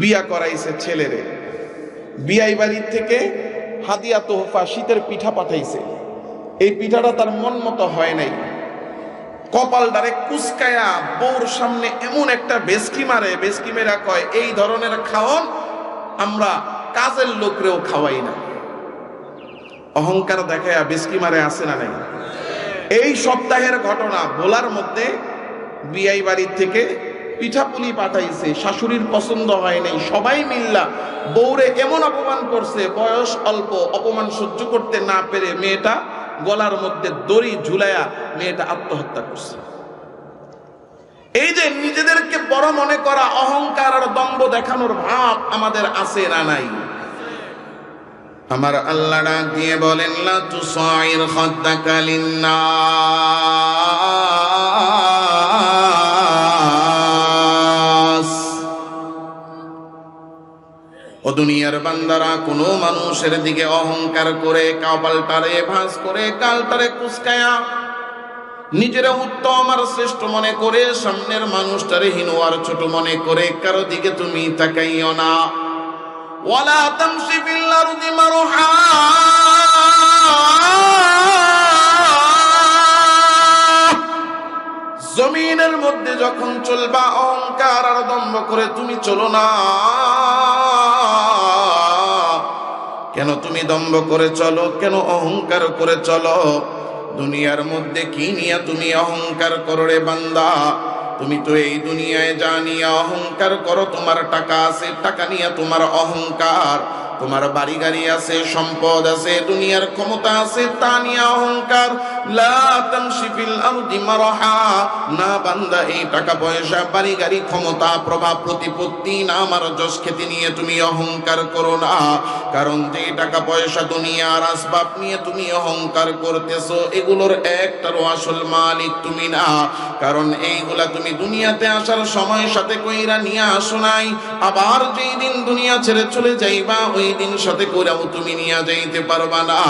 বিয়া করাইছে ছেলেরে। বিয়াই বাড়ির থেকে হাদিয়া তোহফা শীতের পিঠা পাঠাইছে। এই পিঠাটা তার মন মতো হয় নাই। কপাল ডারে কুসকায়া বউর সামনে এমন একটা বেসকি মারে বেসকি মেরা কয়, এই ধরনের খাওয়ান আমরা কাজের লোকরেও খাওয়াই না। অহংকার দেখায়া বেসকি মারে আসে না নাই? এই সপ্তাহের ঘটনা ভোলার মধ্যে বিআই বাড়ির থেকে পিঠাপুলি পাঠাইছে, শাশুড়ির পছন্দ হয় নাই, সবাই মিল্লা বউরে এমন অপমান করছে, বয়স অল্প, অপমান সহ্য করতে না পেরে মেয়েটা গলার মধ্যে দড়ি ঝুলায়া মেয়েটা আত্মহত্যা করছে। এই যে নিজেদেরকে বড় মনে করা অহংকার আর দম্ভ দেখানোর ভাব আমাদের আছে না নাই। আমার আল্লাহ ডাক দিয়ে বলেন, লা তুসাইর খাদ্দাকা লিন্নাস। দুনিয়ার বান্দারা কোনো মানুষের দিকে অহংকার করে কাপালটারে ভাঁজ করে কালটারে কুসকায়া। নিজেরা উত্তম আর শ্রেষ্ঠ মনে করে, সামনের মানুষটারে হীন আর ছোট মনে করে, কারও দিকে তুমি তাকাইও না। ওয়ালা তামশি ফিল আরদি মারহা। জমিনের মধ্যে যখন চলবা, অহংকার আর দম্ভ করে তুমি চলো না। কেন তুমি দম্ভ করে চলো? কেন অহংকার করে চলো? দুনিয়ার মধ্যে কি নিয়ে তুমি অহংকার করো রে বান্দা? তুমি তো এই দুনিয়ায় যা নিয়ে অহংকার করো, তোমার টাকা আছে, টাকা নিয়ে তোমার অহংকার। তোমার বাড়ি গাড়ি আছে, সম্পদ আছে, দুনিয়ার ক্ষমতা আছে, তা নিয়ে অহংকার। কারণ এইগুলা তুমি দুনিয়াতে আসার সময় সাথে কইরা নিয়ে আসো নাই। আবার যেই দিন দুনিয়া ছেড়ে চলে যাইবা, ওই দিন সাথে কইরাও তুমি নিয়ে যাইতে পারবা না।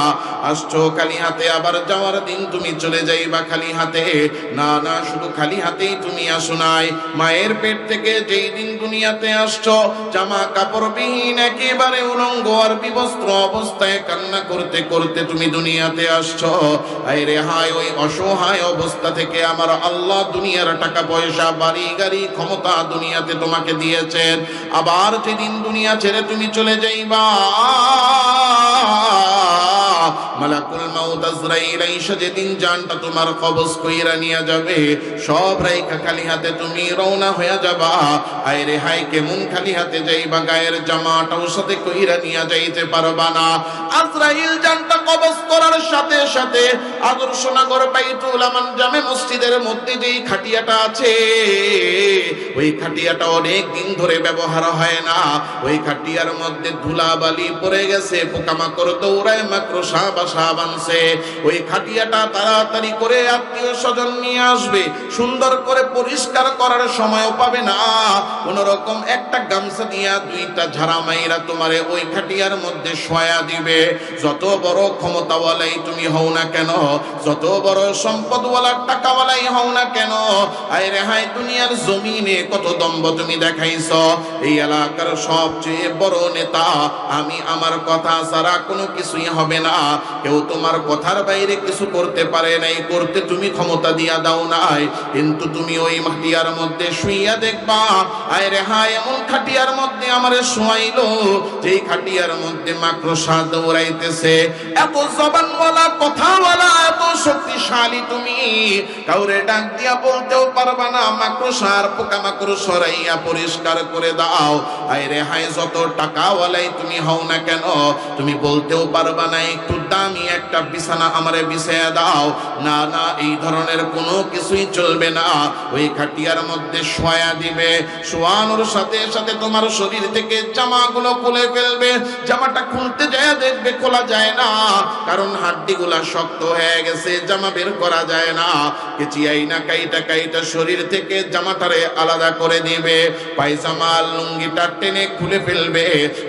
আসছো খালি হাতে আবার যাওয়ার দিন তুমি চলে যাইবা খালি হাতে। না না, শুধু খালি হাতেই তুমি আসো নাই। মায়ের পেট থেকে যেই দিন দুনিয়াতে আসছো জামা কাপড় বিহীন, একেবারে উলঙ্গ আর বিবস্ত্র অবস্থায় কান্না করতে করতে তুমি দুনিয়াতে আসছো। আয় রে হায়, ওই অসহায় অবস্থা থেকে আমার আল্লাহ দুনিয়ার টাকা পয়সা বাড়ি গাড়ি ক্ষমতা দুনিয়াতে তোমাকে দিয়েছেন। আবার যেদিন দুনিয়া ছেড়ে তুমি চলে যাইবা মালাকুল মাউত আজরাইল আইসা যেদিন জানটা তোমার কবজ কইরা নিয়ে যাবে। সব রাইকা খালি হাতে তুমি রওনা হয়ে যাবা। আয় রে হাই কেমন খালি হাতে যাইবা, গায়ের জামাটাও সাথে কইরা নিয়ে যাইতে পারবা না। আজরাইল জানটা কবজ করার সাথে সাথে আদর্শ নগর বাইতুল আমান জামে মসজিদের মধ্যে যেই খাটিয়াটা আছে, ওই খাটিয়াটা অনেক দিন ধরে ব্যবহার হয় না। ওই খাটিয়ার মধ্যে ধুলাবালি পড়ে গেছে, পোকামাকড় দৌড়ায়, মাকড়সা বাসা বানছে ওই খাটিয়াটা তাড়াতাড়ি করে আত্মীয় স্বজন নিয়ে আসবে। সুন্দর করে পরিষ্কার করার সময়ও পাবে না। কোন রকম একটা গামছা দিয়া দুইটা ঝাড়া মাইরা তোমারে ওই খাটিয়ার মধ্যে শোয়া দিবে। যত বড় ক্ষমতাওয়ালাই তুমি হও না কেন, যত বড় সম্পদওয়ালা, টাকাওয়ালাই হও না কেন আয় রেহাই দুনিয়ার জমিনে কত দম্ভ তুমি দেখাইছ। এই এলাকার সবচেয়ে বড় নেতা, আমি আমার কথা ছাড়া কোনো কিছুই হবে না। কেউ তোমার কথার বাইরে কিছু করতে পারে নাই, করতে তুমি ক্ষমতা দিয়া দাও নাই। কিন্তু তুমি ওই মাটিয়ার মধ্যে শুইয়া দেখবা, আয় রেহাই এমন খাটিয়ার মধ্যে আমারে শোয়াইলো, যেই খাটিয়ার মধ্যে মাকড়সা দৌড়াইতেছে। এত জবানওয়ালা, কথাওয়ালা, এত শক্তিশালী তুমি, কাউরে ডাক দিয়া বলতেও পারবা না, মাকড়সার পোকা মাকড় সরাইয়া পরিষ্কার করে দাও। আয় রে হায়, যত টাকাওয়ালাই তুমি হও না কেন, তুমি বলতেও পারবা না, একটু দামি একটা বিছানা আমারে বিছিয়ে দাও। না না, এই ধরনের কোনো কিছুই চলবে না। ওই খাটিয়ার মধ্যে শোয়া দিবে। শোয়ানোর সাথে সাথে তোমার শরীর থেকে জামাগুলো খুলে ফেলবে। জামাটা খুলতে যায় দেখবে খোলা যায় না। কারণ হাড্ডিগুলা শক্ত হয়ে গেছে, জামা বের করা যায় না। কেচিয়াই না, কাইটা কাইটা শরীর থেকে জামাটারে আলাদা করে দিবে। পায়জামা, লুঙ্গিটা টেনে খুলে ফেলবে।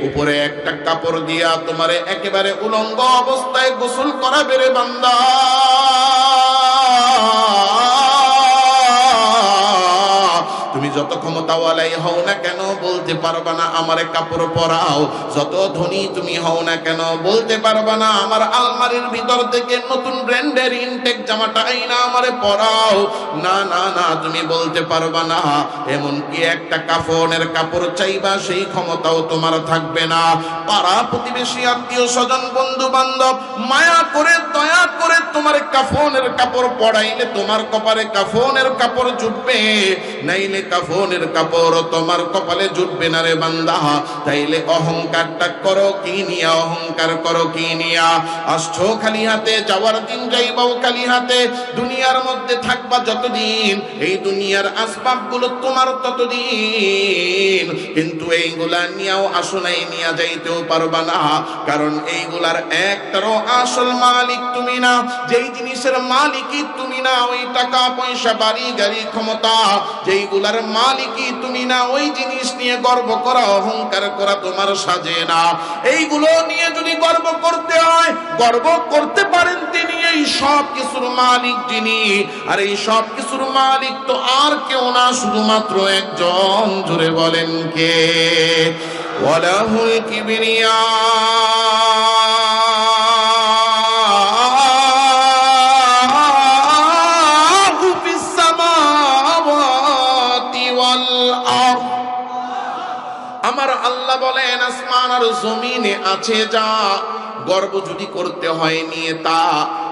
উপরে একটা কাপড় দিয়া তোমারে একেবারে উলঙ্গ অবস্থায় গোসল করাবে রে বান্দা। তুমি যত ক্ষমতাওয়ালাই হও না কেন বলতে পারবা না আমারে কাপড় পরাও? যত ধনী তুমি হও না কেন বলতে পারবা না আমার আলমারির ভিতর থেকে নতুন ব্র্যান্ডের ইনটেক জামাটা আইনা আমারে পরাও? না না না, তুমি বলতে পারবা না। এমন কি একটা কাফনের কাপড় চাইবা, সেই ক্ষমতাও তোমার থাকবে না। পাড়া প্রতিবেশী, আত্মীয় স্বজন বন্ধু বান্ধব মায়া করে করে তোমার কাফনের কাপড় পড়াইলে তোমার কপালে কাফনের কাপড় জুটবে। নাইলে কাফনের কাপড় তোমার কপালে জুটবে না রে বান্দা। তাইলে অহংকারটা করো কি নিয়া, অহংকার করো কি নিয়া। আসছো খালি হাতে, যাওয়ার দিন যাইবাও খালি হাতে। দুনিয়ার মধ্যে থাকবা যতদিন, এই দুনিয়ার আসবাবগুলো তোমার ততদিন। কিন্তু এইগুলা নিয়েও আসনাই নিয়ে যাইতেও পারবা না। কারণ এইগুলার একটারও আসল মালিক তুমি না। যেই জিনিসের মালিকই তুমি না, ওই টাকা পয়সা, বাড়ি, গাড়ি, ক্ষমতা, যেইগুলার মালিকই তুমি না, ওই জিনিস নিয়ে গর্ব করা, অহংকার করা তোমার সাজে না। এইগুলো নিয়ে যদি গর্ব করতে হয়, গর্ব করতে পারেন তিনি এই সব কিছুর মালিক যিনি। আর এই সব কিছুর মালিক তো আর কেউ না, শুধুমাত্র একজন জুড়ে বলেন কে? ওয়ালাহুল কিবরিয়া। জমিনে আছে যা গর্ব যদি করতে হয় নিয়ে তা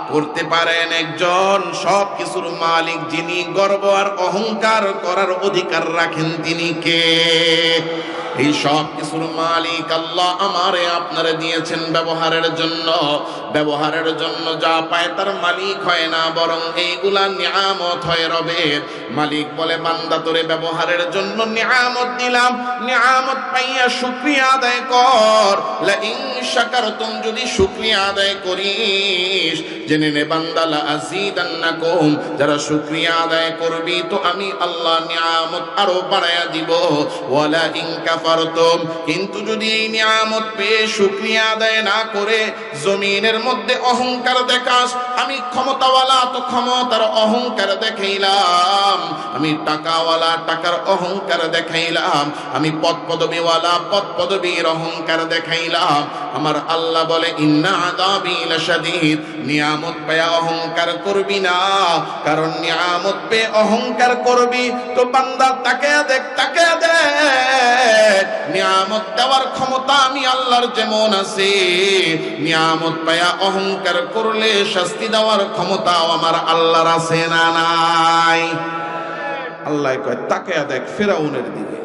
করতে পারেন একজন। সব কিছুর মালিক যিনি গর্ব আর অহংকার করার অধিকার রাখেন তিনি কে? এই সব কিছুর মালিক আল্লাহ আমারে আপনারে দিয়েছেন ব্যবহারের জন্য। ব্যবহারের জন্য যা পায় তার মালিক হয় না, বরং এইগুলা নিয়ামত হয় রবের। মালিক বলে, বান্দা, তোরে ব্যবহারের জন্য নিয়ামত দিলাম। নিয়ামত পাইয়া শুক্রিয়া আদায় কর। লা ইন শাকারতুম যদি শুক্রিয়া আদায় করিস, জেনে নে বান্দা, লা আযীদান্নাকুম, যারা শুক্রিয়া আদায় করবি, তো আমি আল্লাহ নিয়ামত আরও বাড়ায়া দিব। ওয়ালা ইন কাফারতুম কিন্তু যদি এই নিয়ামত পেয়ে শুক্রিয়া আদায় না করে জমিনের মধ্যে অহংকার দেখাস, আমি ক্ষমতাওয়ালা তো ক্ষমতার অহংকার দেখাইলাম। আমি টাকাওয়ালা, টাকার অহংকার দেখাইলাম। আমি পদ পদ পদবীর অহংকার দেখাইলাম। আমার আল্লাহ বলে, ইন্না নিয়ামত পেয়ে অহংকার করবি না। কারণ নিয়ামত পেয়ে অহংকার করবি, তো বান্দা তাকে দেখ তাকে দেখ। নিয়ামত দেওয়ার ক্ষমতা আমি আল্লাহর যেমন আছে। নিয়ামত পায়া অহংকার করলে শাস্তি দেওয়ার ক্ষমতাও আমার আল্লাহর আছে না নাই? আল্লাহ কয় তাকে দেখ ফেরাউনের দিকে।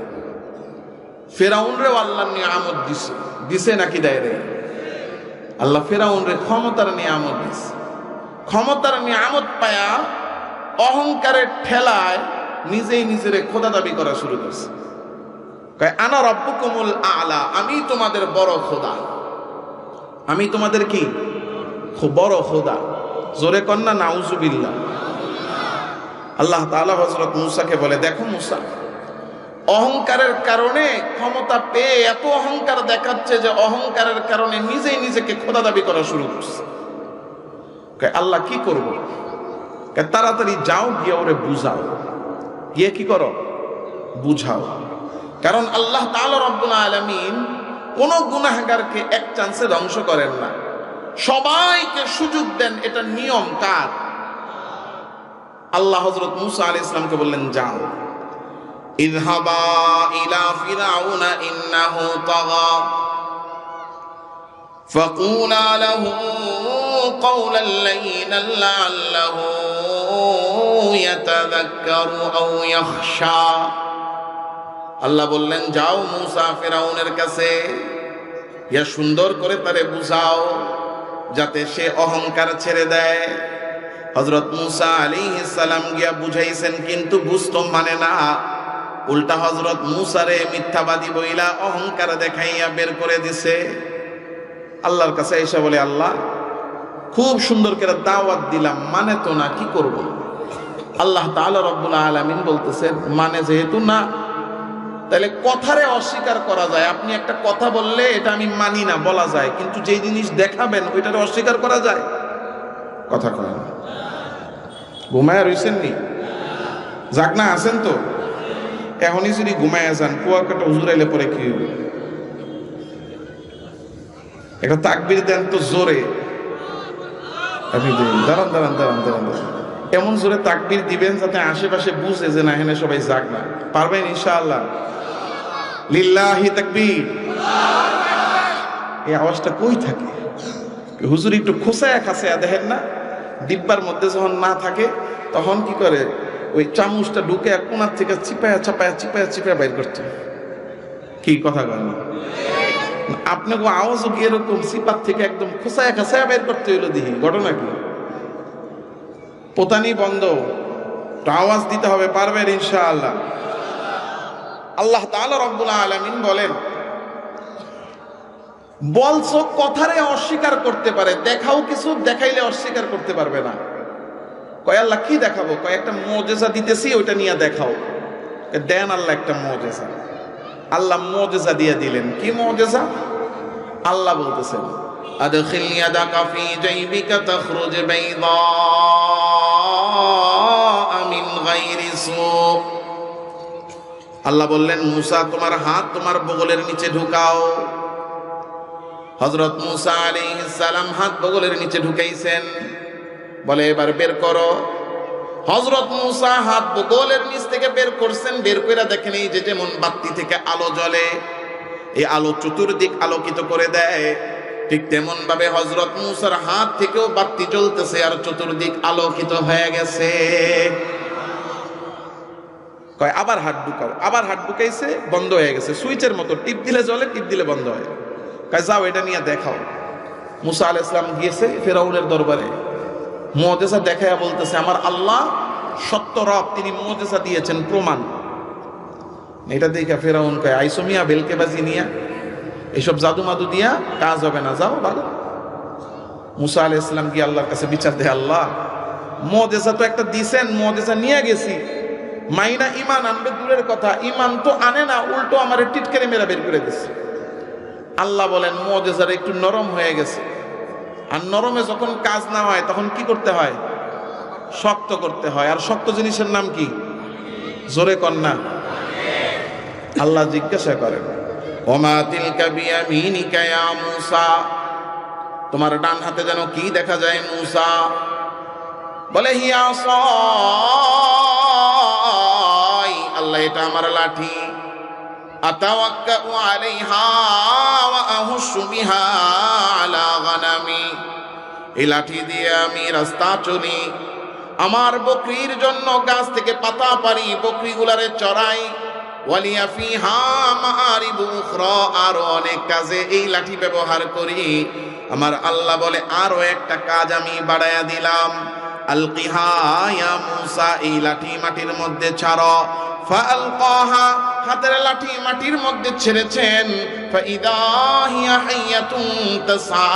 ফেরাউনরেও আল্লাহ নিয়ামত দিছে। দিছে নাকি দেয় রে আল্লাহ ফেরাউনরে ক্ষমতার নিয়ামত দিছে। ক্ষমতার নিয়ামত পায়া অহংকারের ঠেলায় নিজেই নিজের খোদা দাবি করা শুরু করছে। আনা রব্বুকুমুল আলা, আমি তোমাদের বড় খোদা। আমি তোমাদের কি? বড় খোদা। জোরে কন্যা নাউজুবিল্লাহ। আল্লাহ তাআলা হযরত মুসাকে বলে, দেখো মুসা, অহংকারের কারণে ক্ষমতা পেয়ে এত অহংকার দেখাচ্ছে যে অহংকারের কারণে নিজেই নিজেকে খোদা দাবি করা শুরু করছে। আল্লাহ, কি করব? তাড়াতাড়ি যাও, গিয়ে ওরে বুঝাও। গিয়ে কি করো? বুঝাও। কারণ আল্লাহ তাআলা রব্বুল আলামিন কোন গুনাহগারকে এক চান্সে ধ্বংস করেন না সবাইকে সুযোগ দেন এটা নিয়ম কার আল্লাহ হযরত মুসা আলাইহিস সালামকে বললেন যাও ইযহাবা ইলা ফিরাউনা ইন্নাহু তাগা فقولا له قولا لينا لعله يتذكر أو يخشى আল্লাহ বললেন, যাও মুসা ফেরাউনের কাছে, ইয়া সুন্দর করে তারে বুঝাও, যাতে সে অহংকার ছেড়ে দেয়। হজরত মুসা আলী সালাম গিয়া বুঝাইছেন, কিন্তু বুঝতো মানে না। উল্টা হজরত মুসারে মিথ্যাবাদী বইলা অহংকার দেখাইয়া বের করে দিছে। আল্লাহর কাছে এসে বলে, আল্লাহ, খুব সুন্দর করে দাওয়াত দিলাম মানে তো না, কি করব? আল্লাহ তাআলা রব্বুল আলামিন বলতেছেন মানে যেহেতু না তাহলে কথারে অস্বীকার করা যায়। আপনি একটা কথা বললে এটা আমি মানি না, বলা যায়। কিন্তু যেই জিনিস দেখাবেন, ওইটারে অস্বীকার করা যায়? কথা কয় না। ঘুমায় রইছেন নি? আছেন তো? এখনই যদি ঘুমায় যান, কুয়াকাটা হুজুর আইলে পরে কি হইবে? একটা তাকবির দেন তো জোরে। আপনি দাঁড়ান দাঁড়ান দাঁড়ান দাঁড়ান দাঁড়ান। এমন জোরে তাকবির দিবেন যাতে আশেপাশে বুঝে যে না, এখানে সবাই যাক না। পারবেন ইনশাআল্লাহ। লিল্লাহি তাকবীর। এই আওয়াজটা কই থাকে? হুজুর একটু খোসায়া খাসায়া দেখেন না? ডিব্বার মধ্যে যখন না থাকে, তখন কি করে? ওই চামচটা ঢুকে কোনার থেকে চিপায়া চাপায়া চিপায়া চিপায়া বাইর করতে কি কথা বলেন আপনাকে আওয়াজও কি এরকম সিপার থেকে একদম খোসায়া খাসায়া বের করতে হইল দেখি ঘটনা কি? পোতানি বন্ধ। আওয়াজ দিতে হবে, পারবেন ইনশাআল্লাহ। আল্লাহ তাআলা রব্বুল আলামিন বলেন বলছো কথারে অস্বীকার করতে পারে দেখাও কিছু দেখাইলে অস্বীকার করতে পারবে না কয় আল্লাহ কি দেখাবো কয় একটা মজেজা দিতেছি ওইটা নিয়ে দেখাও কয়, দেন আল্লাহ একটা মজেজা আল্লাহ মজেজা দিয়ে দিলেন কি মজেজা আল্লাহ বলতেছেন أدخل يدك في جيبك تخرج بيضاء من غير سوء আল্লাহ বললেন, মুসা, তোমার হাত তোমার বগলের নিচে ঢুকাও। হজরত মুসা আলাইহিস সালাম হাত বগলের নিচে ঢুকাইছেন। বলে, এবার বের করো। হজরত মুসা হাত বগলের নিচ থেকে বের করছেন, বের করে দেখেন এই যে যেমন বাতি থেকে আলো জ্বলে, এই আলো চতুর্দিক আলোকিত করে দেয়। ঠিক তেমন ভাবে হজরত মুসার হাত থেকেও বাতি জ্বলতেছে আর চতুর্দিক আলোকিত হয়ে গেছে। কয়, আবার হাত ঢুকাও। আবার হাত ঢুকাইছে, বন্ধ হয়ে গেছে। সুইচের মতো টিপ দিলে জলে টিপ দিলে বন্ধ হয়। কয়, যাও, এটা নিয়ে দেখাও। মুসা আল ইসলাম গিয়েছে ফেরাউনের দরবারে। মজেসা দেখায়া বলতেছে, আমার আল্লাহ সত্য রব, তিনি মজেসা দিয়েছেন প্রমাণ। এটা দেখে ফেরাউন কয় আইসোমিয়া বেলকেবাজি নিয়া। এসব জাদু মাদু দিয়া কাজ হবে না, যাও ভালো মুসা আল ইসলাম গিয়ে আল্লাহর কাছে বিচার দেয়, আল্লাহ মজেসা তো একটা দিছেন মজেসা নিয়ে গেছি। মাইনা ইমান আনবে দূরের কথা। ইমান তো আনে না, উল্টো আমার টিটকারি মেরা বের করে দিছে। আল্লাহ বলেন মজেসার একটু নরম হয়ে গেছে। আর নরমে যখন কাজ না হয়, তখন কি করতে হয়? শক্ত করতে হয়। আর শক্ত জিনিসের নাম কি? জোরে কন্যা আল্লাহ জিজ্ঞাসা করেন, ওমা তিলকা বিয়ামিনিকা ইয়া মুসা? তোমার ডান হাতে যেন কি দেখা যায়, মুসা? বলে, হিয়া আল্লাহ এটা আমার লাঠি। আতাওয়াক্কাউ আলাইহা ওয়া আহুশু বিহা আলা গানামি। এই লাঠি দিয়ে আমি রাস্তা চলি। আমার বকরির জন্য গাছ থেকে পাতা পারি বকরিগুলারে চড়াই। ওয়ালিয়া ফিহা মাআরিবু উখরা, আরও অনেক কাজে এই লাঠি ব্যবহার করি। আমার আল্লাহ বলে, আরও একটা কাজ আমি বাড়ায়া দিলাম। আলকিহা ইয়া মুসা, এই লাঠি মাটির মধ্যে ছাড়ো। ফালকাহা হাতের লাঠি মাটির মধ্যে ছেড়েছেন। ফাইদা হিয়া হাইয়াতুন তাসা,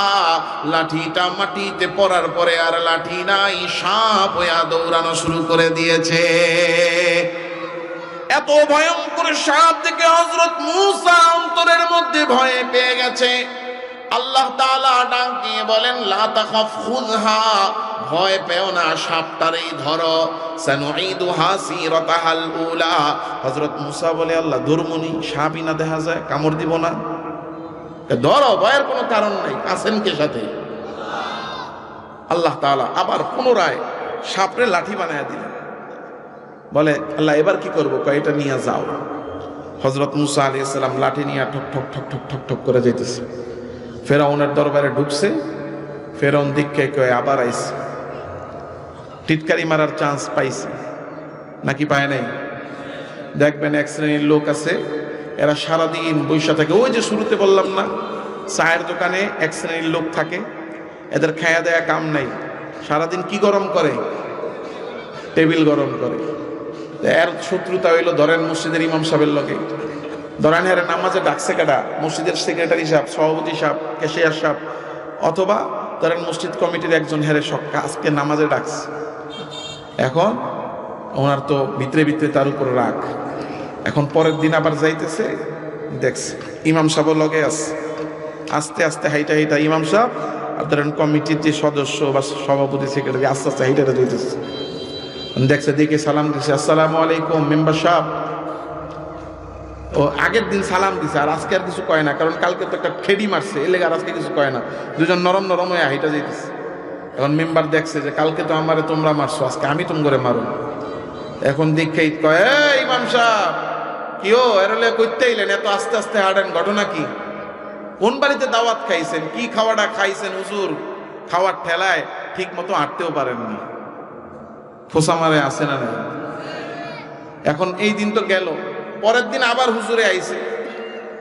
লাঠিটা মাটিতে পড়ার পরে আর লাঠি নাই, সাপ হইয়া দৌড়ানো শুরু করে দিয়েছে। এত ভয়ঙ্কর সাপ থেকে হজরত মুসা অন্তরের মধ্যে ভয়ে পেয়ে গেছে। আল্লাহ তাআলা ডাক দিয়ে বলেন, লা তাখাফ খুযহা, ভয় পেও না সাপটারেই ধরো। সানুঈদুহা সিরাতাহাল উলা। হযরত মুসা বলে, আল্লাহ দুর্মনি সাপই না দেখা যায়, কামড় দিব না। ধরো, ভয়ের কোনো কারণ নাই, আছেন কে সাথে? আল্লাহ তাআলা আবার পুনরায় সাপরে লাঠি বানায় দিলেন। বলে, আল্লাহ, এবার কি করব? এটা নিয়ে যাও। হজরত মুসা আলী ইসলাম লাঠি নিয়ে ঠক ঠক ঠক ঠক ঠক ঠক করে যাইতেছে। ফেরাউনের দরবারে ঢুকছে। ফেরাউন দিককে কয়ে, আবার আইছে টিটকারি মারার চান্স পাইছে। নাকি পায় নাই? দেখবেন এক শ্রেণির লোক আছে, এরা সারাদিন বৈশা থাকে। ওই যে শুরুতে বললাম না, চায়ের দোকানে এক শ্রেণির লোক থাকে। এদের খায়া দেয়া কাম নাই। সারাদিন কি গরম করে? টেবিল গরম করে। এর শত্রুতা হইল ধরেন মসজিদের ইমাম সাহেবের লগে। ধরেন হের নামাজে ডাকছে কাটা মসজিদের সেক্রেটারি সাহেব, সভাপতি সাহেব কেশিয়ার সাহেব, অথবা ধরেন মসজিদ কমিটির একজন হেরে সব আজকে নামাজে ডাকছে। এখন ওনার তো ভিতরে ভিতরে তার উপর রাগ। এখন পরের দিন আবার যাইতেছে, দেখছে, ইমাম সাহেব লগে আছে। আস্তে আস্তে হাইটা হাইটা ইমাম সাহেব আর ধরেন কমিটির যে সদস্য বা সভাপতি সেক্রেটারি আস্তে আস্তে হাইটা যাইতেছে। দেখছে দেখে সালাম দিছে, আসসালামু আলাইকুম, মেম্বার সাহেব। ও আগের দিন সালাম দিছে, আর আজকে আর কিছু কয় না, কারণ কালকে তো একটা খেডি মারছে এলে আর আজকে কিছু কয় না। দুজন নরম নরম হয়ে হাইটা যাইতেছে। এখন মেম্বার দেখছে যে, কালকে তো আমারে তোমরা মারছো, আজকে আমি তুম করে মারো এখন দীক্ষা ঈদ কয়, "এই ইমাম সাহেব, কি ও এরলে করতে এলেন এত আস্তে আস্তে হাঁটেন, ঘটনা কি? কোন বাড়িতে দাওয়াত খাইছেন, কি খাওয়াটা খাইছেন, হুজুর? খাওয়ার ঠেলায় ঠিক মতো হাঁটতেও পারেননি। খোসা মারে আসে না না এখন এই দিন তো গেল। পরের দিন আবার হুজুরে আইছে।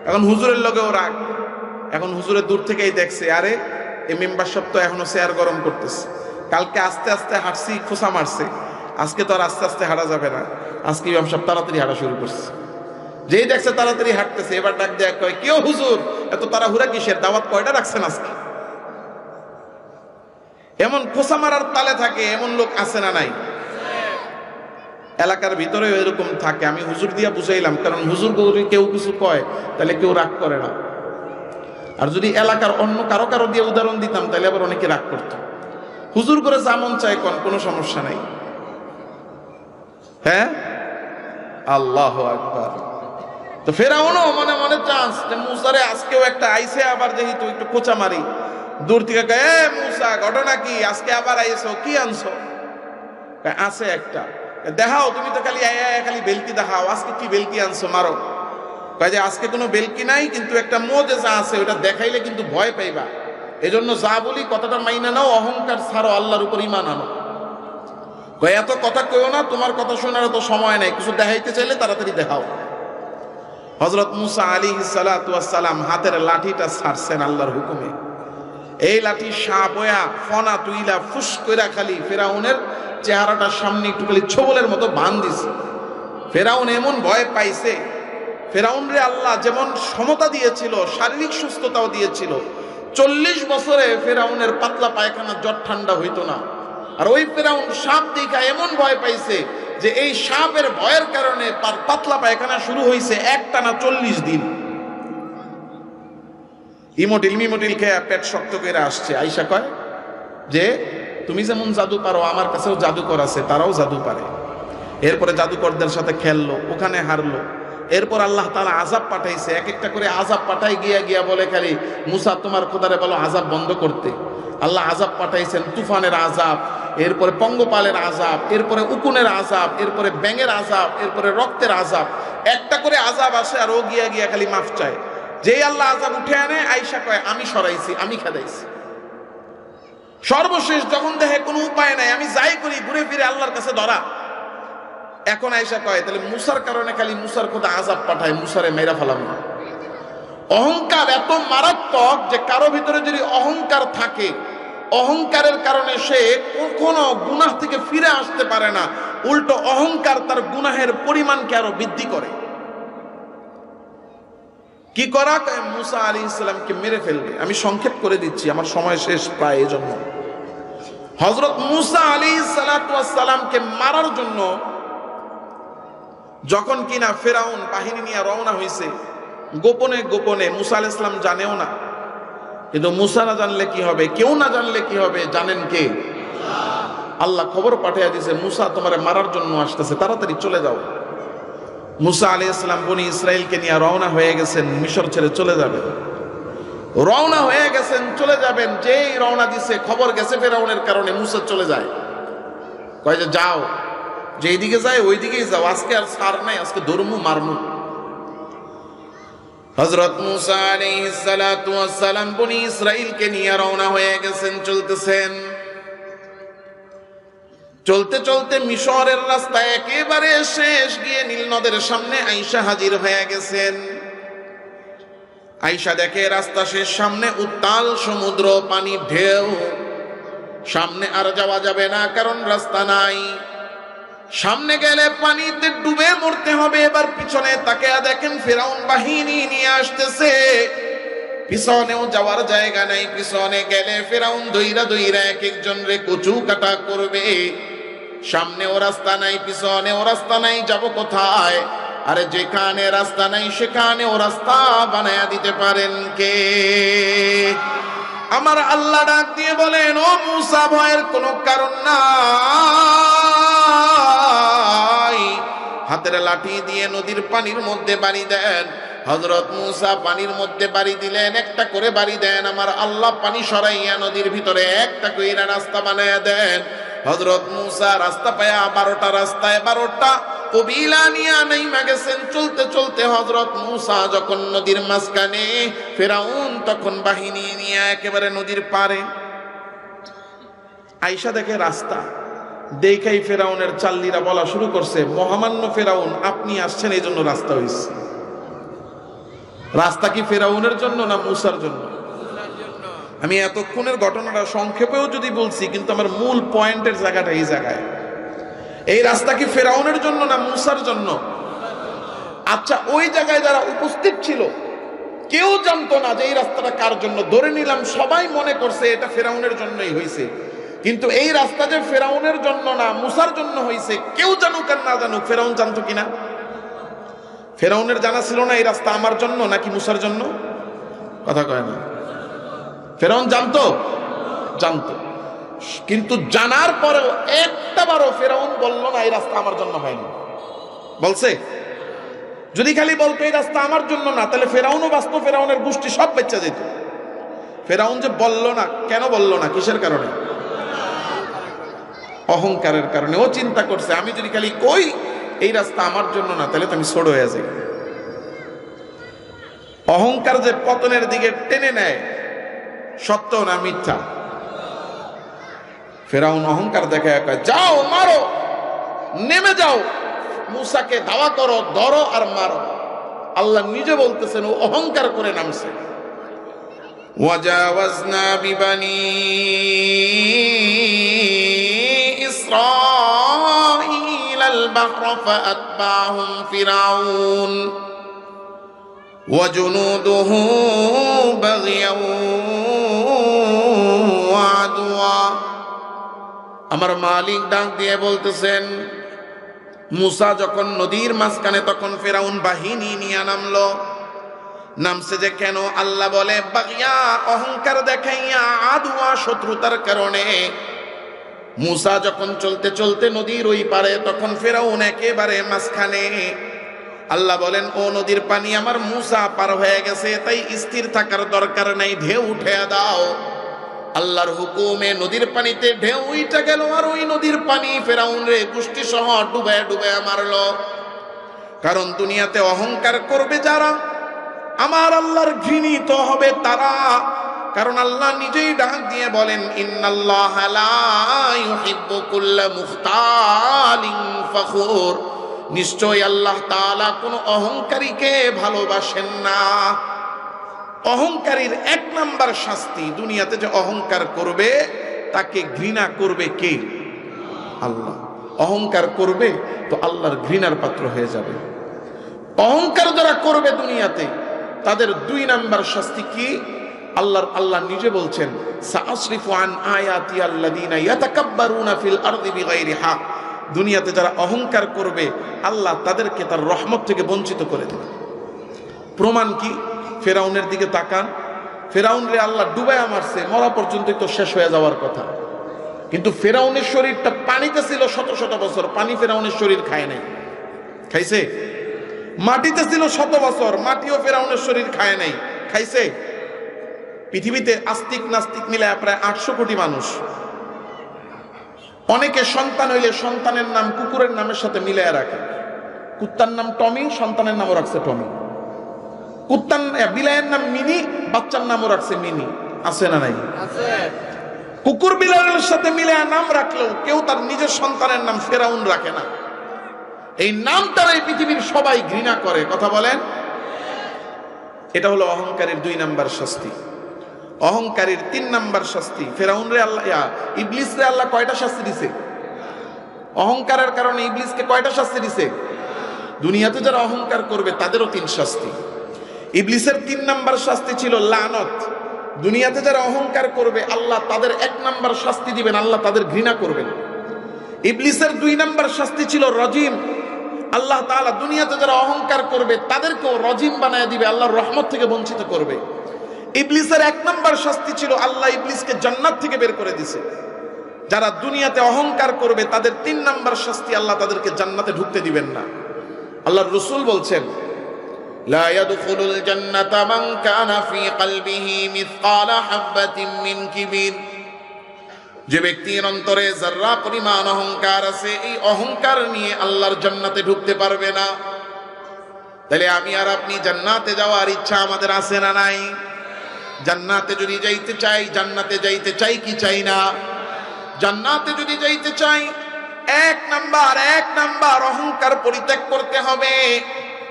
এখন হুজুরের লগেও রাগ। এখন হুজুরের দূর থেকেই দেখছে, আরে, এই মেম্বার সব তো এখনও চেয়ার গরম করতেছে। কালকে আস্তে আস্তে হাঁটছি, খোসা মারছে। আজকে তো আর আস্তে আস্তে হাঁটা যাবে না। আজকে ইমাম সব তাড়াতাড়ি হাঁটা শুরু করছে। যেই দেখছে তাড়াতাড়ি হাঁটতেছে, এবার ডাক দেয়া কয় কেউ হুজুর, এত তাড়াহুড়া কিসের? দাওয়াত কয়টা রাখছেন আজকে? এমন খোসা মারার তালে থাকে, এমন লোক আছে না নাই? এলাকার ভিতরে এরকম থাকে। আমি হুজুর দিয়া বুঝাইলাম, কারণ হুজুর যদি কেউ কিছু কয়, তাহলে কেউ রাগ করে না। আর যদি এলাকার অন্য কারও কারও দিয়ে উদাহরণ দিতাম, তাহলে আবার অনেকে রাগ করতো। হুজুর করে যেমন চাই কন, কোনো সমস্যা নাই। হ্যাঁ? আল্লাহ আকবার। তো ফেরাউনও মনে মনে চান্স যে মুসারে আজকেও একটা আইসে আবার যেহেতু একটু কোচা মারি। দূর থেকে এ মুসা, ঘটনা কি? আজকে আবার আইসো কি আনছো? আছে একটা। দেখাও, তুমি তো খালি খালি বেলকি দেখাও। আজকে কি বেলকি আনছো? মারো। কয় যে, আজকে কোনো বেলকি নাই, কিন্তু একটা মোজেজা আছে, ওটা দেখাইলে কিন্তু ভয় পাইবা। এজন্য যা বলি, কথাটা মাইনা নাও, অহংকার ছাড়ো, আল্লাহর উপর ইমান আনো। কয়, এত কথা কেউ না, তোমার কথা শোনার তো সময় নাই, কিছু দেখাইতে চাইলে তাড়াতাড়ি দেখাও। হজরত মুসা আলী সালাম হাতের লাঠিটা ছাড়ছেন আল্লাহর হুকুমে। এই লাঠি ফনা তুইলা ফুস কইরা খালি ফেরাউনের চেহারাটার সামনে মতো দিছে ফেরাউন এমন ভয় আল্লাহ যেমন সমতা দিয়েছিল, শারীরিক সুস্থতাও দিয়েছিল। চল্লিশ বছরে ফেরাউনের পাতলা পায়খানা জ্বর ঠান্ডা হইতো না। আর ওই ফেরাউন সাপ দেখা এমন ভয় পাইছে যে এই সাপের ভয়ের কারণে তার পাতলা পায়খানা শুরু হয়েছে একটানা চল্লিশ দিন। ইমোটিল, মিমোটিল খেয়ে পেট শক্ত করে আসছে। আইসা কয় যে, তুমি যেমন জাদু পারো, আমার কাছেও জাদুকর আছে, তারাও জাদু পারে। এরপরে জাদুকরদের সাথে খেললো, ওখানে হারলো। এরপর আল্লাহ তালা আজাব পাঠাইছে, এক একটা করে আজাব পাঠাই গিয়া গিয়া বলে খালি, মুসা, তোমার খোদারে বলো আজাব বন্ধ করতে। আল্লাহ আজাব পাঠাইছেন, তুফানের আজাব এরপরে পঙ্গপালের আজাব এরপরে উকুনের আজাব এরপরে ব্যাঙের আজাব এরপরে রক্তের আজাব একটা করে আজাব আসে আর ও গিয়া গিয়া খালি মাফ চায়। যেই আল্লাহ আজাব উঠে আনে আইসা কয়, আমি সরাইছি, আমি খেদাইছি। সর্বশেষ যখন দেখে কোনো উপায় নাই, আমি যাই করি, ঘুরে ফিরে আল্লাহর কাছে ধরা। এখন আইসা কয়, তাহলে মুসার কারণে খালি মুসার খোদা আজাব পাঠায়, মুসারে মেরা ফেলাম না। অহংকার এত মারাত্মক যে কারও ভিতরে যদি অহংকার থাকে, অহংকারের কারণে সে কখনো গুনাহ থেকে ফিরে আসতে পারে না। উল্টো অহংকার তার গুনাহের পরিমাণকে আরও বৃদ্ধি করে। কি করা? মুসা আলী ইসলামকে মেরে ফেলবে। আমি সংক্ষেপ করে দিচ্ছি, আমার সময় শেষ প্রায় এজন্য। হজরত মুসা আলী সালামকে মারার জন্য যখন কিনা ফেরাউন বাহিনী নিয়ে রওনা হয়েছে গোপনে গোপনে মুসা আল ইসলাম জানেও না। কিন্তু মুসা না জানলে কি হবে, কেউ না জানলে কি হবে, জানেন কে? আল্লাহ খবর পাঠিয়ে দিছে, মুসা, তোমার মারার জন্য আসতেছে, তাড়াতাড়ি চলে যাও। মুসা আলি ইসলাম বনি ইসরায়েলকে নিয়ে রওনা হয়ে গেছেন, মিশর ছেড়ে চলে যাবেন। রওনা হয়ে গেছেন, চলে যাবেন, যেই রওনা দিছে, খবর গেছে ফেরাউনের কারণে মুসা চলে যায়। কয় যে, যাও যেই দিকে যায় ওই দিকেই যাও, আজকে আর সার নাই, আজকে ধর্মু, মারমু। হজরত মুসা ওয়াস সালাম বনি ইসরাইলকে নিয়ে রওনা হয়ে গেছেন, চলতেছেন। চলতে চলতে মিশরের রাস্তায় একেবারে শেষ গিয়ে নীল নদের সামনে আইসা হাজির হয়ে গেছেন। আইসা দেখে রাস্তা শেষ, সামনে উত্তাল সমুদ্র, পানি ঢেউ। সামনে আর যাওয়া যাবে না, কারণ রাস্তা নাই। সামনে গেলে পানিতে ডুবে মরতে হবে, এবার পিছনে তাকে দেখেন ফেরাউন বাহিনী নিয়ে আসতেছে। পিছনেও যাওয়ার জায়গা নাই, পিছনে গেলে ফেরাউন দইরা দইরা এক একজন রে কচু কাটা করবে। সামনেও রাস্তা নাই, পিছনেও রাস্তা নাই, যাব কোথায়? আরে যেখানে রাস্তা নাই সেখানে ও রাস্তা বানায়া দিতে পারেন কে? আমার আল্লাহ ডাক দিয়ে বলেন, ও মুসা, ভয়ের কোনো কারণ নাই। হাতের লাঠি দিয়ে নদীর পানির মধ্যে বাড়ি দেন। হজরত মুসা পানির মধ্যে বাড়ি দিলেন, একটা করে বাড়ি দেন। আমার আল্লাহ পানি সরাইয়া নদীর ভিতরে একটা কইরা রাস্তা বানাইয়া দেন। হজরত মুসা রাস্তা পায়া বারোটা রাস্তায় বারোটা কবিলা নিয়া নাইমা গেছেন। চলতে চলতে হজরত মুসা যখন নদীর মাঝখানে ফেরাউন তখন বাহিনী নিয়ে একেবারে নদীর পারে আইসা দেখে রাস্তা। দেখাই ফেরাউনের চাল্লিরা বলা শুরু করছে, মহামান্য ফেরাউন, আপনি আসছেন এই জন্য রাস্তা হয়েছে রাস্তা কি ফেরাউনের জন্য না মুসার জন্য? আমি এতক্ষণের ঘটনাটা সংক্ষেপেও যদি বলছি, কিন্তু আমার মূল পয়েন্টের জায়গাটা এই জায়গায়। এই রাস্তা কি ফেরাউনের জন্য না মুসার জন্য? আচ্ছা ওই জায়গায় যারা উপস্থিত ছিল, কেউ জানতো না যে এই রাস্তাটা কার জন্য? ধরে নিলাম, সবাই মনে করছে এটা ফেরাউনের জন্যই হয়েছে কিন্তু এই রাস্তা যে ফেরাউনের জন্য না, মুসার জন্য হয়েছে কেউ জানুক আর না জানুক, ফেরাউন জানতো কিনা? ফেরাউনের জানা ছিল না এই রাস্তা আমার জন্য নাকি মুসার জন্য? কথা কয় না। ফেরাউন জানতো? জানতো। কিন্তু জানার পরেও একটা বারও ফেরাউন বলল, না, এই রাস্তা আমার জন্য হয়নি। বলছে, যদি খালি বলতো এই রাস্তা আমার জন্য না, তাহলে ফেরাউনও বাঁচতো, ফেরাউনের গোষ্ঠী সব বেচা যেত। ফেরাউন যে বলল না, কেন বলল না, কিসের কারণে? অহংকারের কারণে। ও চিন্তা করছে, আমি যদি খালি কই এই রাস্তা আমার জন্য না, তাহলে তো আমি ছোট হয়ে যাই। অহংকার যে পতনের দিকে টেনে নেয় সত্য না মিথ্যা? ফেরাউন অহংকার দেখা এক যাও, মারো, নেমে যাও, মুসাকে দাওয়া করো, ধরো আর মারো। আল্লাহ নিজে বলতেছেন, ও অহংকার করে নামছে। ওয়াজাওয়াজনা বিবানি ইসরাঈল আল ফিরাউন। وجنوده بغيا وعدوا আমার মালিক ডাক দিয়ে বলতেছেন মুসা যখন নদীর মাঝখানে তখন ফেরাউন বাহিনী নিয়ে নামলো নামছে যে কেন আল্লাহ বলে বাগিয়া অহংকার দেখাইয়া আদুয়া শত্রুতার কারণে মুসা যখন চলতে চলতে নদীর ওই পারে তখন ফেরাউন একেবারে মাঝখানে আল্লাহ বলেন, ও নদীর পানি আমার মুসা পার হয়ে গেছে, তাই স্থির থাকার দরকার নাই, ঢেউ উঠে দাও। আল্লাহর হুকুমে নদীর পানিতে ঢেউ উইটা গেল, আর ওই নদীর পানি ফেরাউন রে গোষ্ঠী সহ ডুবে ডুবে মারলো। কারণ দুনিয়াতে অহংকার করবে যারা, আমার আল্লাহর ঘৃণিত হবে তারা। কারণ আল্লাহ নিজেই ডাক দিয়ে বলেন, ইন্নাল্লাহ লা ইউহিব্বু কুল্লা মুখতালিন ফখুর। নিশ্চয় আল্লাহ তালা কোন অহংকারীকে ভালোবাসেন না। অহংকারীর এক নাম্বার শাস্তি দুনিয়াতে যে অহংকার করবে, তাকে ঘৃণা করবে কে? আল্লাহ। অহংকার করবে তো আল্লাহর ঘৃণার পাত্র হয়ে যাবে। অহংকার যারা করবে দুনিয়াতে, তাদের দুই নাম্বার শাস্তি কি? আল্লাহর আল্লাহ নিজে বলছেন, সাআসরিফু আন আয়াতি আল্লাযিনা ইয়াতাকাব্বারুনা ফিল আরদি বিগাইরি দুনিয়াতে যারা অহংকার করবে, আল্লাহ তাদেরকে তার রহমত থেকে বঞ্চিত করে দেবে। প্রমাণ কি? ফেরাউনের দিকে তাকান। ফেরাউন রে আল্লাহ ডুবাইয়া মারছে, মরা পর্যন্তই তো শেষ হয়ে যাওয়ার কথা। কিন্তু ফেরাউনের শরীরটা পানিতে ছিল শত শত বছর, পানি ফেরাউনের শরীর খায় নাই। খাইছে? মাটিতে ছিল শত বছর, মাটিও ফেরাউনের শরীর খায় নাই। খাইছে? পৃথিবীতে আস্তিক নাস্তিক মিলে প্রায় আটশো কোটি মানুষ। অনেকে সন্তান হইলে সন্তানের নাম কুকুরের নামের সাথে মিলিয়ে রাখে। কুত্তার নাম টমি সন্তানের নামও রাখছে টমি। কুত্তার বিলায়ের নাম মিনি বাচ্চার নামও রাখছে মিনি। আছে না নাই? কুকুর বিলালের সাথে মিলে নাম রাখলেও কেউ তার নিজের সন্তানের নাম ফেরাউন রাখে না। এই নামটার এই পৃথিবীর সবাই ঘৃণা করে। কথা বলেন? এটা হলো অহংকারের দুই নাম্বার শাস্তি। অহংকারীর তিন নাম্বার শাস্তি। ফেরাউন রে আল্লাহ ইবলিস রে আল্লাহ কয়টা শাস্তি দিছে? অহংকারের কারণে ইবলিসকে কয়টা শাস্তি দিছে? দুনিয়াতে যারা অহংকার করবে, তাদেরও তিন শাস্তি। ইবলিসের তিন নাম্বার শাস্তি ছিল লানত। দুনিয়াতে যারা অহংকার করবে, আল্লাহ তাদের এক নাম্বার শাস্তি দিবেন, আল্লাহ তাদের ঘৃণা করবেন। ইবলিসের দুই নাম্বার শাস্তি ছিল রজিম। আল্লাহ তাআলা দুনিয়াতে যারা অহংকার করবে, তাদেরকেও রজিম বানায় দিবে, আল্লাহর রহমত থেকে বঞ্চিত করবে। ইবলিসের এক নাম্বার শাস্তি ছিল আল্লাহ ইবলিসকে জান্নাত থেকে বের করে দিছে যারা দুনিয়াতে অহংকার করবে তাদের তিন নাম্বার শাস্তি আল্লাহ তাদেরকে জান্নাতে ঢুকতে দিবেন না আল্লাহর রসুল বলছেন لا يدخل الجنة من كان في قلبه مثقال حبة من كبر যে ব্যক্তির অন্তরে যার্রা পরিমাণ অহংকার আছে এই অহংকার নিয়ে আল্লাহর জান্নাতে ঢুকতে পারবে না তাহলে আমি আর আপনি জান্নাতে যাওয়ার ইচ্ছা আমাদের আছে না নাই জান্নাতে যদি যাইতে চাই, জান্নাতে যাইতে চাই কি চাই না? জান্নাতে যদি যাইতে চাই, এক নাম্বার এক নাম্বার অহংকার পরিত্যাগ করতে হবে।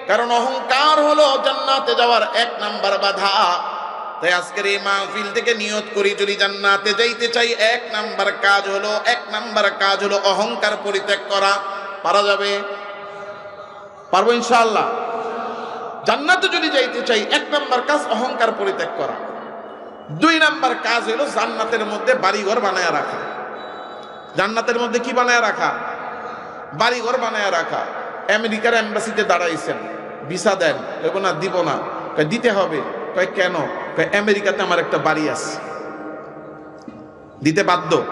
কারণ অহংকার হলো জান্নাতে যাওয়ার এক নাম্বার বাধা। তাই আজকের এই মাহফিল থেকে নিয়ত করি, যদি জান্নাতে যাইতে চাই, এক নাম্বার কাজ হলো, এক নাম্বার কাজ হলো অহংকার পরিত্যাগ করা। পারা যাবে? পারব ইনশাআল্লাহ? জান্নাতে যদি যাইতে চাই, এক নাম্বার কাজ অহংকার পরিত্যাগ করা। দুই নাম্বার কাজ হলো জান্নাতের মধ্যে বাড়িঘর বানায় রাখা। জান্নাতের মধ্যে কি বানায় রাখা? বাড়িঘর বানায় রাখা। আমেরিকার এম্বাসিতে দাঁড়াইছেন। ভিসা দেন। কইব, না, দিব না। দিতে হবে। কয়, কেন? কয়, আমেরিকাতে আমার একটা বাড়ি আছে। দিতে বাধ্য?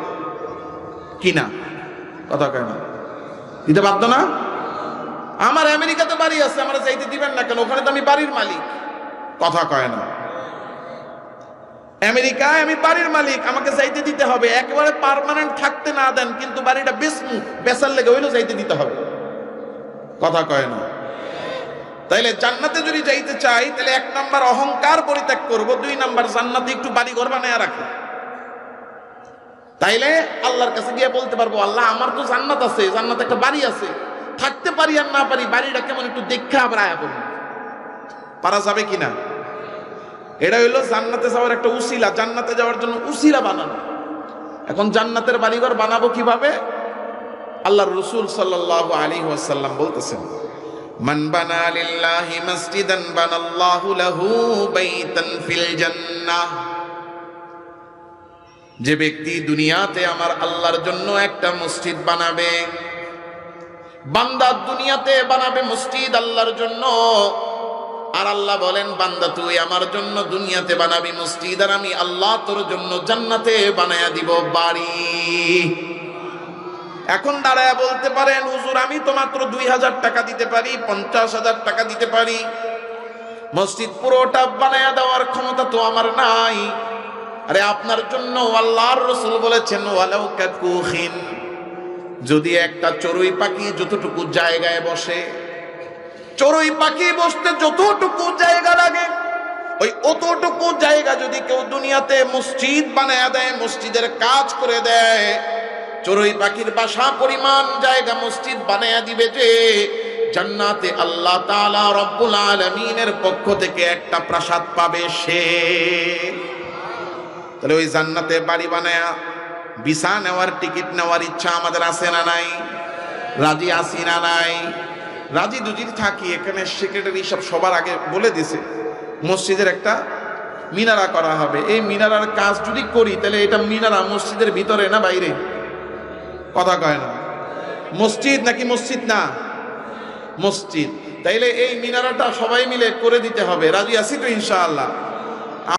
কি না? কথা কয় না। দিতে বাধ্য না? আমার আমেরিকাতে বাড়ি আছে, আমরা যাইতে দিবেন না কেন? ওখানে তো আমি বাড়ির মালিক। কথা কয় না। আমেরিকায় আমি বাড়ির মালিক, আমাকে যাইতে দিতে হবে। একেবারে পার্মানেন্ট থাকতে না দেন, কিন্তু বাড়িটা বেসমু বেসার লেগে হইলেও যাইতে দিতে হবে। কথা কয় না? তাইলে জান্নাতে যদি যাইতে চাই তাহলে এক নাম্বার অহংকার পরিত্যাগ করব, দুই নাম্বার জান্নাতে একটু বাড়ি ঘর বানায় রাখো। তাইলে আল্লাহর কাছে গিয়ে বলতে পারব, আল্লাহ, আমার তো জান্নাত আছে, জান্নাতে একটা বাড়ি আছে। থাকতে পারি আর না পারি, বাড়িটা কেমন একটু দেখা, আবার আয়া পারা যাবে কিনা? এটা হইল জান্নাতে যাওয়ার একটা উসিলা, জান্নাতে যাওয়ার জন্য উসিলা বানানো। এখন জান্নাতের বাড়িঘর বানাবো কীভাবে? আল্লাহর রসুল সাল্লাল্লাহু আলী ওয়াসাল্লাম বলতেছেন, মান বানা লিল্লাহি মসজিদান বানাল্লাহু লাহু বাইতান ফিল জান্নাহ। যে ব্যক্তি দুনিয়াতে আমার আল্লাহর জন্য একটা মসজিদ বানাবে, বান্দা দুনিয়াতে বানাবে মসজিদ আল্লাহর জন্য আর আল্লাহ বলেন, বান্দা, তুই আমার জন্য দুনিয়াতে বানাবি মসজিদ আর আমি আল্লাহ তোর জন্য জান্নাতে বানায়া দিব বাড়ি। এখন দাঁড়ায় বলতে পারেন, হুজুর, আমি তো মাত্র দুই হাজার টাকা দিতে পারি, পঞ্চাশ হাজার টাকা দিতে পারি। মসজিদ পুরোটা বানায়া দেওয়ার ক্ষমতা তো আমার নাই। আরে আপনার জন্য আল্লাহর রসুল বলেছেন, ওয়ালাউ কাকুখিন যদি একটা চড়ুই পাখি যতটুকু জায়গায় বসে চড়ুই পাখি বসতে যতটুকু জায়গা লাগে, ওই অতটুকু জায়গা যদি কেউ দুনিয়াতে মসজিদ বানায় দেয়, মসজিদের কাজ করে দেয়, চড়ুই পাখির বাসা পরিমাণ জায়গা মসজিদ বানায় দিবে যে, জান্নাতে আল্লাহ তাআলা রব্বুল আলামিনের পক্ষ থেকে একটা প্রাসাদ পাবে সে। তাহলে ওই জান্নাতে বাড়ি বানায় ভিসা নেওয়ার টিকিট নেওয়ার ইচ্ছা আমাদের আছে না নাই? রাজি আসি না নাই? রাজি দুজির থাকি, এখানে সেক্রেটারি সব সবার আগে বলে দিছে, মসজিদের একটা মিনারা করা হবে। এই মিনারার কাজ যদি করি, তাহলে এটা মিনারা মসজিদের ভিতরে না বাইরে? কথা কয় না। মসজিদ নাকি মসজিদ না? মসজিদ। তাইলে এই মিনারাটা সবাই মিলে করে দিতে হবে। রাজি আছি তো ইনশাআল্লাহ।